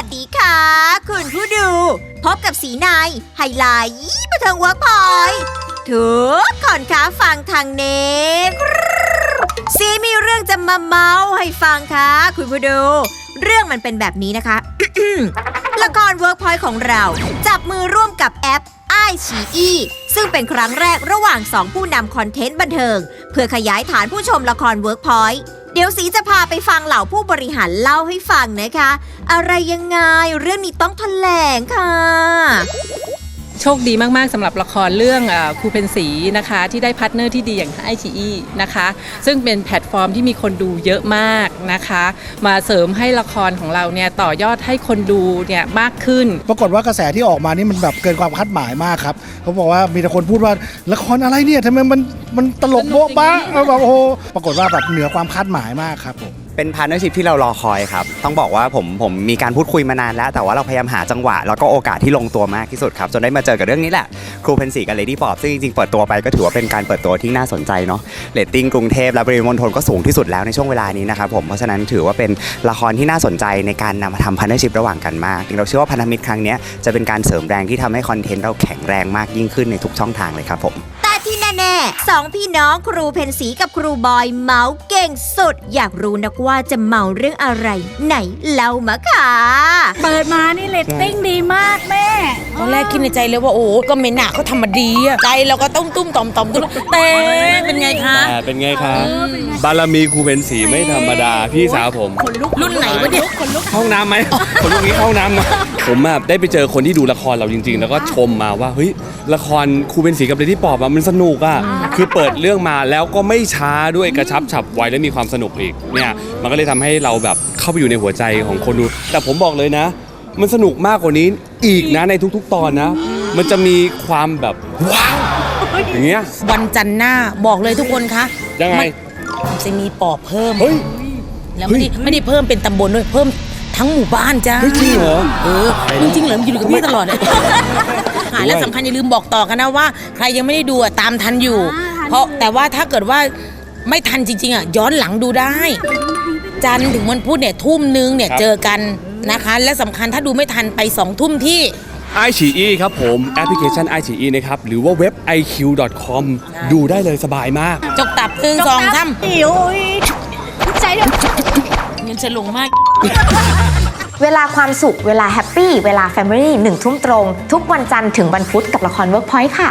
วัสดีค่ะ คุณผู้ดู พบกับสีนายไฮไลท์บันเทิงเวิร์กพอยทุกคนคะฟังทางเน็ตสีมีเรื่องจะมาเมาให้ฟังค่ะ คุณผู้ดู เรื่องมันเป็นแบบนี้นะคะ ละครเวิร์กพอยของเรา จับมือร่วมกับแอปไอชีอีซึ่งเป็นครั้งแรกระหว่างสองผู้นำคอนเทนต์บันเทิง เพื่อขยายฐานผู้ชมละครเวิร์กพอยต์ ดี๋ยวสีจะพาไปฟังเหล่าผู้บริหารเล่าให้ฟังนะคะ อะไรยังไงเรื่องนี้ต้องแถลงค่ะ โชคดีมากๆสำหรับละครเรื่องครูเพนสีนะคะที่ได้พาร์ทเนอร์ที่ดีอย่างไอชีนะคะ ซึ่งเป็นแพลตฟอร์มที่มีคนดูเยอะมากนะคะ มาเสริมให้ละครของเราเนี่ยต่อยอดให้คนดูเนี่ยมากขึ้น ปรากฏว่ากระแสที่ออกมานี่มันแบบเกินความคาดหมายมากครับเขาบอกว่ามีแต่คนพูดว่าละครอะไรเนี่ยทำไมมันมันตลกโบ๊ะบ้าเอาแบบโอ้ปรากฏว่าแบบเหนือความคาดหมายมากครับผม เป็นพาร์ n เนอร์ชิพที่เรารอคอยครับ ต้องบอกว่าผมผมมีการพูดคุยมานานแล้ว แต่ว่าเราพยายามหาจังหวะ แล้วก็โอกาสที่ลงตัวมากที่สุดครับ จนได้มาเจอกับเรื่องนี้แหละ ครูเพนสีกับเลดี้ปอบซึ่งจริงๆ เปิดตัวไปก็ถือว่าเป็นการเปิดตัวที่น่าสนใจเนาะเรตติ้งกรุงเทพและปริมณฑลก็สูงที่สุดแล้วในช่วงเวลานี้นะครับผมเพราะฉะนั้นถือว่าเป็นละครที่น่าสนใจในการนำมาทำพาร์ n เนอร์ชิพระหว่างกันมากจริงเราเชื่อว่าพันธมิตรครั้งเนี้ยจะเป็นการเสริมแรงที่ทำให้คอนเทนต์เราแข็งแรงมากยิ่งขึ้นในทุกช่องทางเลยครับผมแต่ที่แน่ๆ สองพี่น้องครูเพนสีกับครูบอยเมาเก่งสุด อยากรู้นักว่าจะเมาเรื่องอะไร ไหนเล่ามาค่ะ เปิดมานี่เลตติ้งดีมากแม่ ตอนแรกคิดในใจเลยว่าโอ้โหก็ไม่หนักเขาทำมาดีอะใจเราก็ต้องตุ้มต่อมต่อมตุ้มแต่เป็นไงคะอ่าเป็นไงครับบารมีครูเป็นสีไม่ธรรมดาพี่สาวผมรุ่นไหนวะเนี่ยห้องน้ำไหมคนลุกนี้เข้าห้องน้ำมาผมอะได้ไปเจอคนที่ดูละครเราจริง ๆ แล้วก็ชมมาว่าเฮ้ย ละครครูเป็นสีกับเลดี้ปอบอะมันสนุกอะคือเปิดเรื่องมาแล้วก็ไม่ช้าด้วยกระชับฉับไวและมีความสนุกอีกเนี่ยมันก็เลยทำให้เราแบบเข้าไปอยู่ในหัวใจของคนดู แต่ผมบอกเลยนะ มันสนุกมากกว่านี้อีกนะในทุกๆ ตอนนะ มันจะมีความแบบว้าวอย่างเงี้ยวันจันทร์หน้าบอกเลยทุกคนคะยังไง มันจะมีปอบเพิ่ม เฮ้ย แล้วไม่ได้ไม่ได้เพิ่มเป็นตำบลด้วยเพิ่มทั้งหมู่บ้านจ้าเฮ้ยจริงเหรอ เออจริงๆเหรอมันอยู่กับพี่ตลอดเลย หาและสำคัญอย่าลืมบอกต่อกันนะว่า ใครยังไม่ได้ดูอะตามทันอยู่เพราะแต่ว่าถ้าเกิดว่าไม่ทันจริงๆอะย้อนหลังดูได้ จันทร์ถึงวันพุธเนี่ยทุ่มนึงเนี่ยครับ เจอกันนะคะ และสำคัญถ้าดูไม่ทันไปสองทุ่มที่ไอฉีอีครับผมแอปพลิเคชันไอฉีอีนะครับ หรือว่าเว็บ iq.com ดูได้เลยสบายมาก จกตับหนึ่งสองสามหิวใจเดือดเงินจะลงมาก เวลาความสุข เวลาแฮปปี้ เวลาแฟมิลี่หนึ่งทุ่มตรง ทุกวันจันทร์ถึงวันพุธกับละครเวิร์กพอยต์ค่ะ